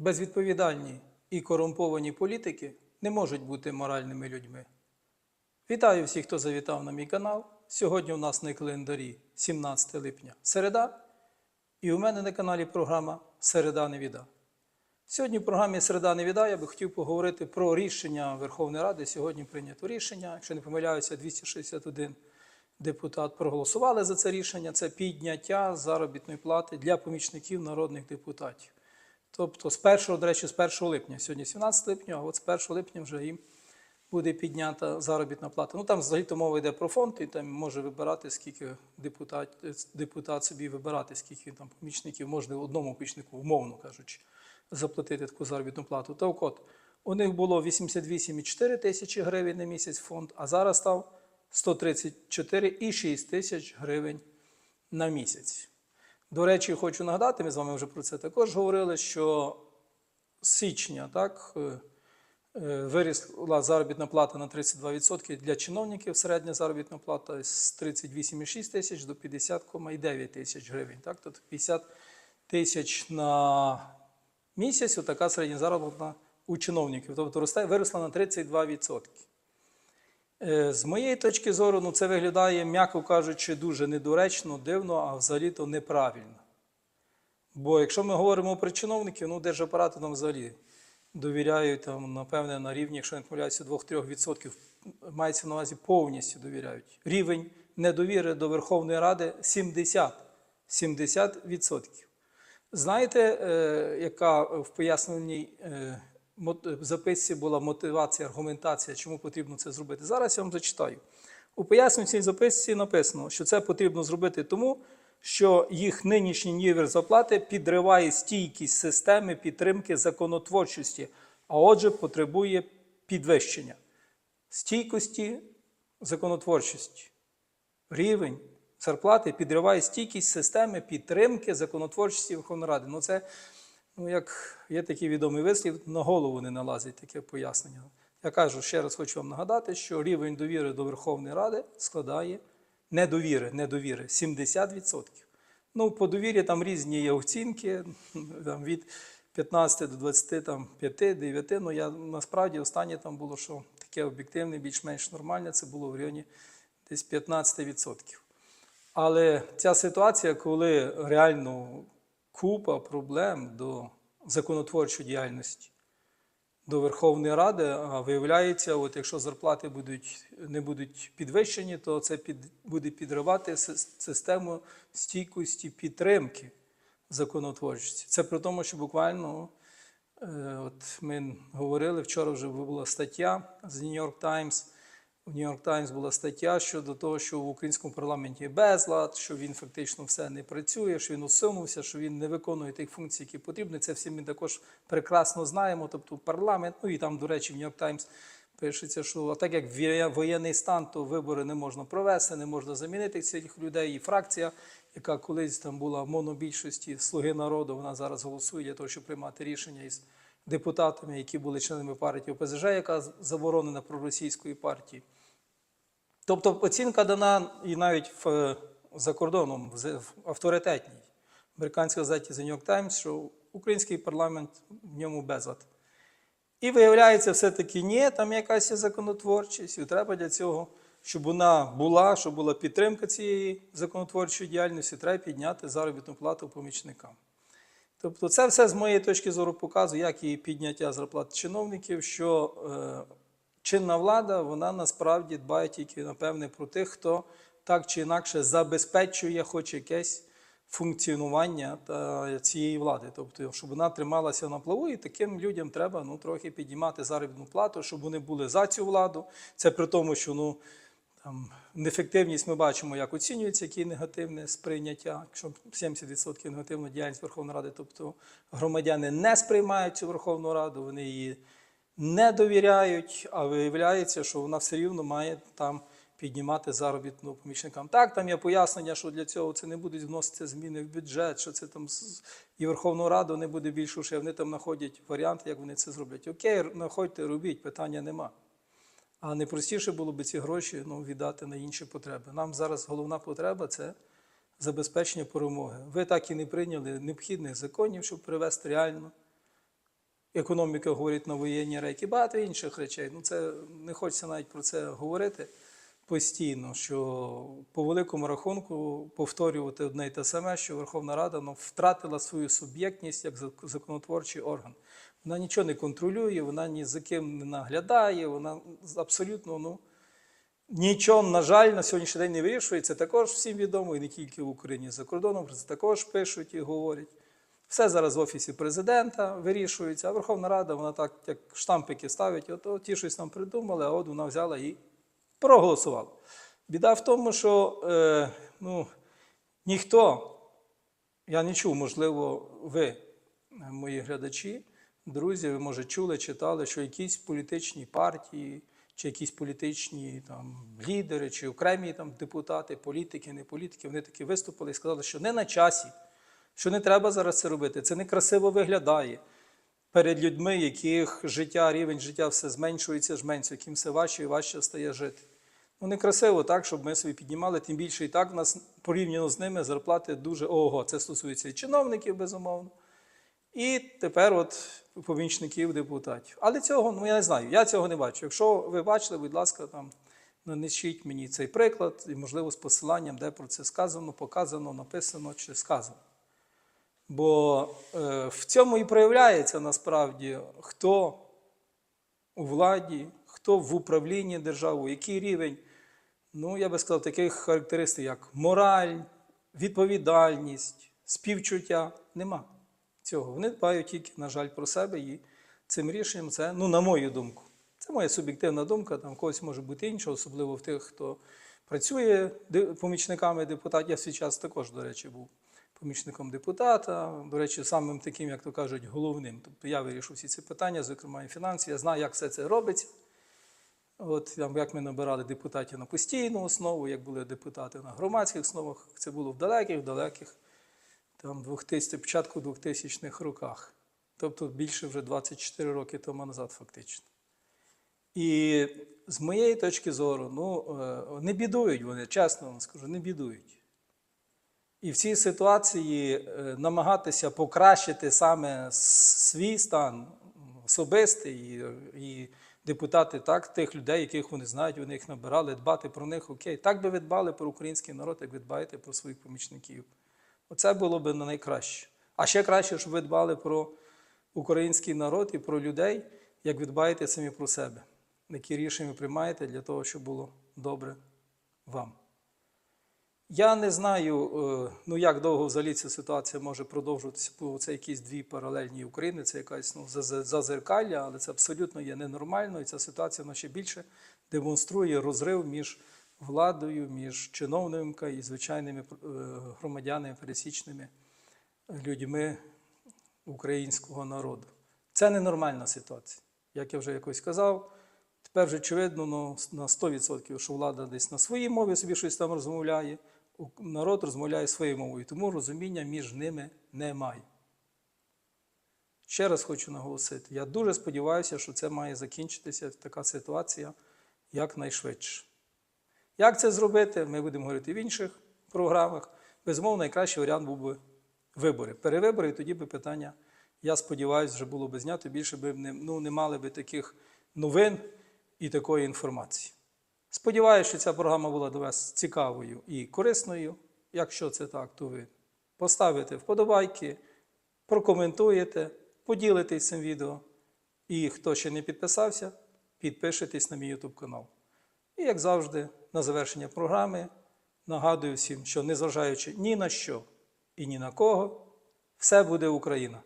Безвідповідальні і корумповані політики не можуть бути моральними людьми. Вітаю всіх, хто завітав на мій канал. Сьогодні у нас на календарі 17 липня середа, і у мене на каналі програма Середа Невіда. Сьогодні в програмі Середа Невіда я би хотів поговорити про рішення Верховної Ради. Сьогодні прийнято рішення, якщо не помиляюся, 261 депутат проголосували за це рішення. Це підняття заробітної плати для помічників народних депутатів. Тобто з 1, до речі, з 1 липня, сьогодні 17 липня, а от з 1 липня вже їм буде піднята заробітна плата. Ну там взагалі то мова йде про фонд, і там може вибирати, скільки депутат, депутат собі вибирати, скільки там помічників можна одному помічнику, умовно кажучи, заплатити таку заробітну плату. Так от, у них було 88,4 тисячі гривень на місяць фонд, а зараз став 134,6 тисяч гривень на місяць. До речі, хочу нагадати, ми з вами вже про це також говорили, що з січня так, е, е, вирісла заробітна плата на 32% для чиновників, середня заробітна плата з 38,6 тисяч до 50,9 тисяч гривень. Так? Тобто 50 тисяч на місяць, отака середня заробітна у чиновників. Тобто виросла на 32%. Е, З моєї точки зору, ну це виглядає, м'яко кажучи, дуже недоречно, дивно, а взагалі-то неправильно. Бо якщо ми говоримо про чиновників, ну держапарату нам взагалі довіряють, там, напевне, на рівні, якщо не помиляюся, 2-3%, мається на увазі повністю довіряють. Рівень недовіри до Верховної Ради 70. 70%. Знаєте, е, яка в поясненій е, мот- записці була мотивація, аргументація, чому потрібно це зробити? Зараз я вам зачитаю. У пояснюючій записці написано, що це потрібно зробити тому, що їх нинішній нівер заплати підриває стійкість системи підтримки законотворчості, а отже, потребує підвищення стійкості законотворчості. Рівень зарплати підриває стійкість системи підтримки законотворчості Верховної Ради. Ну, це, ну, як є такий відомий вислів, на голову не налазить таке пояснення. Я кажу, ще раз хочу вам нагадати, що рівень довіри до Верховної Ради складає недовіри, недовіри 70%. Ну, по довірі там різні є оцінки, там, від 15 до 25, 9. Ну, я насправді останнє там було, що таке об'єктивне, більш-менш нормальне, це було в районі десь 15%. Але ця ситуація, коли реально купа проблем до законотворчої діяльності, до Верховної Ради, а виявляється, от якщо зарплати будуть, не будуть підвищені, то це під, буде підривати систему стійкості підтримки законотворчості. Це при тому, що буквально е, от ми говорили, вчора вже була стаття з York Times. В York Times була стаття щодо того, що в українському парламенті безлад, що він фактично все не працює, що він усунувся, що він не виконує тих функцій, які потрібні. Це всі ми також прекрасно знаємо. Тобто парламент, ну і там, до речі, в York Times пишеться, що а так як воєнний стан, то вибори не можна провести, не можна замінити цих людей. І фракція, яка колись там була в монобільшості слуги народу, вона зараз голосує для того, щоб приймати рішення із депутатами, які були членами партії ОПЗЖ, яка заборонена проросійської партії. Тобто оцінка дана і навіть в, за кордоном, в, авторитетній американській газеті The New York Times, що український парламент в ньому безлад. І виявляється, все-таки ні, там якась є законотворчість, і треба для цього, щоб вона була, щоб була підтримка цієї законотворчої діяльності, треба підняти заробітну плату помічникам. Тобто, це все з моєї точки зору показує, як і підняття зарплат чиновників, що е, чинна влада вона насправді дбає тільки, напевне, про тих, хто так чи інакше забезпечує хоч якесь функціонування та цієї влади. Тобто, щоб вона трималася на плаву, і таким людям треба ну, трохи підіймати заробітну плату, щоб вони були за цю владу. Це при тому, що ну, там, неефективність ми бачимо, як оцінюється, яке негативне сприйняття. Якщо 70% негативна діяльність Верховної Ради, тобто громадяни не сприймають цю Верховну Раду, вони її не довіряють, а виявляється, що вона все рівно має там піднімати заробітну помічникам. Так, там є пояснення, що для цього це не будуть вноситися зміни в бюджет, що це там і Верховну Раду не буде більше, що вони там знаходять варіанти, як вони це зроблять. Окей, знаходьте, робіть, питання нема. А найпростіше було б ці гроші ну, віддати на інші потреби. Нам зараз головна потреба це забезпечення перемоги. Ви так і не прийняли необхідних законів, щоб привести реально економіка говорить на воєнні рейки, багато інших речей. Ну, це не хочеться навіть про це говорити постійно, що по великому рахунку повторювати одне й те саме, що Верховна Рада ну, втратила свою суб'єктність як законотворчий орган. Вона нічого не контролює, вона ні за ким не наглядає, вона абсолютно ну, нічого, на жаль, на сьогоднішній день не вирішує. Це також всім відомо, і не тільки в Україні за кордоном, про це також пишуть і говорять. Все зараз в офісі президента вирішується, а Верховна Рада, вона так, як штампики ставить, от, от ті щось там придумали, а от вона взяла і проголосувала. Біда в тому, що е, ну, ніхто, я не чув, можливо, ви, е, мої глядачі, друзі, ви, може, чули, читали, що якісь політичні партії, чи якісь політичні там, лідери, чи окремі там, депутати, політики, не політики, вони таки виступили і сказали, що не на часі, що не треба зараз це робити, це некрасиво виглядає перед людьми, яких життя, рівень життя все зменшується, зменшується, яким все важче і важче стає жити. Ну, некрасиво так, щоб ми собі піднімали, тим більше і так в нас порівняно з ними зарплати дуже ого. Це стосується і чиновників, безумовно. І тепер от помічників депутатів. Але цього, ну я не знаю, я цього не бачу. Якщо ви бачили, будь ласка, там нанесіть мені цей приклад, і, можливо, з посиланням, де про це сказано, показано, написано чи сказано. Бо е, в цьому і проявляється насправді, хто у владі, хто в управлінні державою, який рівень, ну, я би сказав, таких характеристик, як мораль, відповідальність, співчуття, нема цього. Вони дбають тільки, на жаль, про себе і цим рішенням це, ну, на мою думку. Це моя суб'єктивна думка, там когось може бути інша, особливо в тих, хто працює помічниками депутатів. Я в свій час також, до речі, був помічником депутата, до речі, самим таким, як то кажуть, головним. Тобто я вирішив всі ці питання, зокрема і фінансів. Я знаю, як все це робиться. От як ми набирали депутатів на постійну основу, як були депутати на громадських основах, це було в далеких, далеких там 2000, початку 2000-х роках. Тобто більше вже 24 роки тому назад, фактично. І з моєї точки зору, ну, е, не бідують вони, чесно вам скажу, не бідують. І в цій ситуації е, намагатися покращити саме свій стан особистий і, і депутати, так, тих людей, яких вони знають, вони їх набирали, дбати про них, окей. Так би ви дбали про український народ, як ви дбаєте про своїх помічників. Оце було б на найкраще. А ще краще, щоб ви дбали про український народ і про людей, як ви дбаєте самі про себе, які рішення приймаєте для того, щоб було добре вам. Я не знаю, е, ну як довго взагалі ця ситуація може продовжуватися, бо це якісь дві паралельні України, це якась ну, зазеркалля, але це абсолютно є ненормально, і ця ситуація вона ще більше демонструє розрив між владою, між чиновниками і звичайними е, громадянами, пересічними людьми українського народу. Це ненормальна ситуація. Як я вже якось сказав, тепер вже очевидно ну, на 100%, що влада десь на своїй мові собі щось там розмовляє, народ розмовляє своєю мовою, тому розуміння між ними немає. Ще раз хочу наголосити: я дуже сподіваюся, що це має закінчитися така ситуація якнайшвидше. Як це зробити, ми будемо говорити в інших програмах. Безумовно, найкращий варіант був би вибори. Перевибори, і тоді би питання, я сподіваюся, вже було б знято, більше б не, ну, не мали би таких новин і такої інформації. Сподіваюся, що ця програма була для вас цікавою і корисною. Якщо це так, то ви поставите вподобайки, прокоментуєте, поділитесь цим відео. І хто ще не підписався, підпишитесь на мій YouTube канал. І, як завжди, на завершення програми нагадую всім, що незважаючи ні на що і ні на кого, все буде Україна.